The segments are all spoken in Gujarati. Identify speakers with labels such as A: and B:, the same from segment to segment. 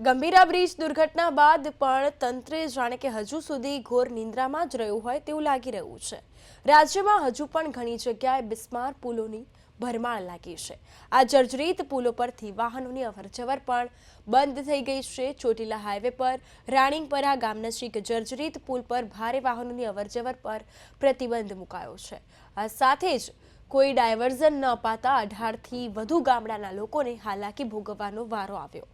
A: ગંભીરા બ્રિજ દુર્ઘટના બાદ પણ તંત્રે જાણે કે હજુ સુધી ઘોર નિંદ્રામાં જ રહ્યું હોય તેવું લાગી રહ્યું છે. રાજ્યમાં હજુ પણ ઘણી જગ્યાએ બિસ્માર પુલોની ભરમાણ લાગી છે. આ જર્જરિત પુલો પરથી વાહનોની અવરજવર પણ બંધ થઈ ગઈ છે. ચોટીલા હાઈવે પર, રાણીંગપરા ગામ નજીક જર્જરિત પુલ પર ભારે વાહનોની અવરજવર પર પ્રતિબંધ મુકાયો છે. આ સાથે જ કોઈ ડાયવર્ઝન ન અપાતા અઢારથી વધુ ગામડાના લોકોને હાલાકી ભોગવવાનો વારો આવ્યો.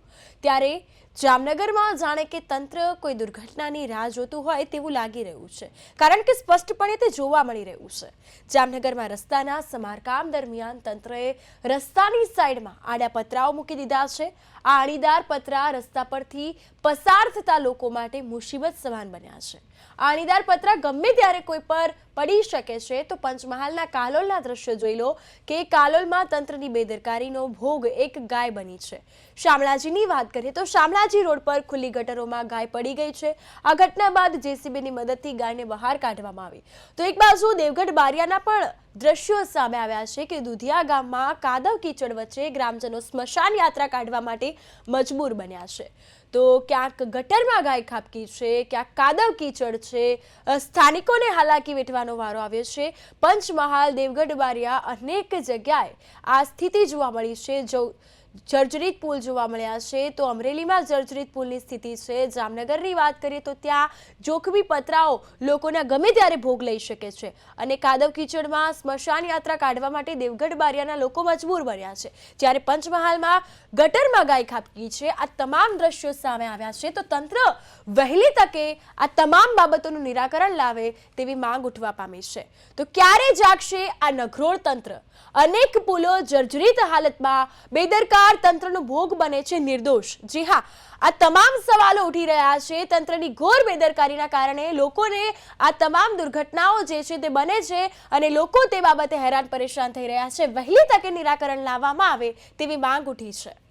A: ત્યારે જામનગરમાં જાણે કે તંત્ર કોઈ દુર્ઘટનાની રાહ જોતું હોય તેવું લાગી રહ્યું છે. કારણ કે સ્પષ્ટપણે તે જોવા મળી રહ્યું છે. જામનગરમાં રસ્તાના સમારકામ દરમિયાન તંત્રએ રસ્તાની સાઈડમાં આડા પતરાઓ મૂકી દીધા છે. આ આણીદાર પતરા રસ્તા પરથી પસાર થતા લોકો માટે મુસીબત સમાન બન્યા છે. આ આણીદાર પતરા ગમે ત્યારે કોઈ પર પડી શકે છે, તો પંચમહાલના કાલોલના દ્રશ્ય જોઈ લો કે કાલોલમાં તંત્રની બેદરકારીનો ભોગ એક ગાય બની છે. શામળાજીની વાત કરીએ તો શામળાજી રોડ પર ખુલ્લી ગટરોમાં ગાય પડી ગઈ છે. આ ઘટના બાદ જેસીબીની મદદથી ગાયને બહાર કાઢવામાં આવી. તો એક બાજુ દેવગઢ બારિયાના પણ દ્રશ્યો સામે આવ્યા છે કે દુધિયા ગામમાં કાદવ કીચડ વચ્ચે ગ્રામજનો સ્મશાન યાત્રા કાઢવા માટે મજબૂર બન્યા છે. તો ક્યાંક ગટરમાં ગાય ખાબકી છે, ક્યાંક કાદવ કીચડ છે. સ્થાનિકોને હાલાકી વેઠવાનો વારો આવ્યો છે. પંચમહાલ, દેવગઢ, બારિયા અનેક જગ્યાએ આ સ્થિતિ જોવા મળી છે. જો જર્જરિત પુલ જોવા મળ્યા છે. તો અમરેલીમાં જર્જરિત પુલની સ્થિતિ છે. જામનગરની વાત કરીએ તો ત્યાં જોખમી પતરાઓ લોકોના ગમે ત્યારે ભોગ લઈ શકે છે અને કાદવ કીચડમાં સ્મશાન યાત્રા કાઢવા માટે દેવગઢ બારિયાના લોકો મજબૂર બન્યા છે. જ્યારે પંચમહાલમાં ગટરમાં ગાય ખાપકી છે. આ તમામ દ્રશ્યો સામે આવ્યા છે. તો તંત્ર વહેલી તકે આ તમામ બાબતોનું નિરાકરણ લાવે તેવી માંગ ઉઠવા પામી છે. તો ક્યારે જાગશે આ નઘરોળ તંત્ર? અનેક પુલો જર્જરિત હાલતમાં બેદરકાર તંત્રનો ભોગ બને છે નિર્દોષ. જી હા, આ તમામ સવાલો ઉઠી રહ્યા છે તંત્રની ઘોર બેદરકારીના કારણે. લોકોને આ તમામ દુર્ઘટનાઓ જે છે તે બને છે અને લોકો તે બાબતે હેરાન પરેશાન થઈ રહ્યા છે. વહેલી તકે નિરાકરણ લાવવામાં આવે તેવી માંગ ઉઠી છે.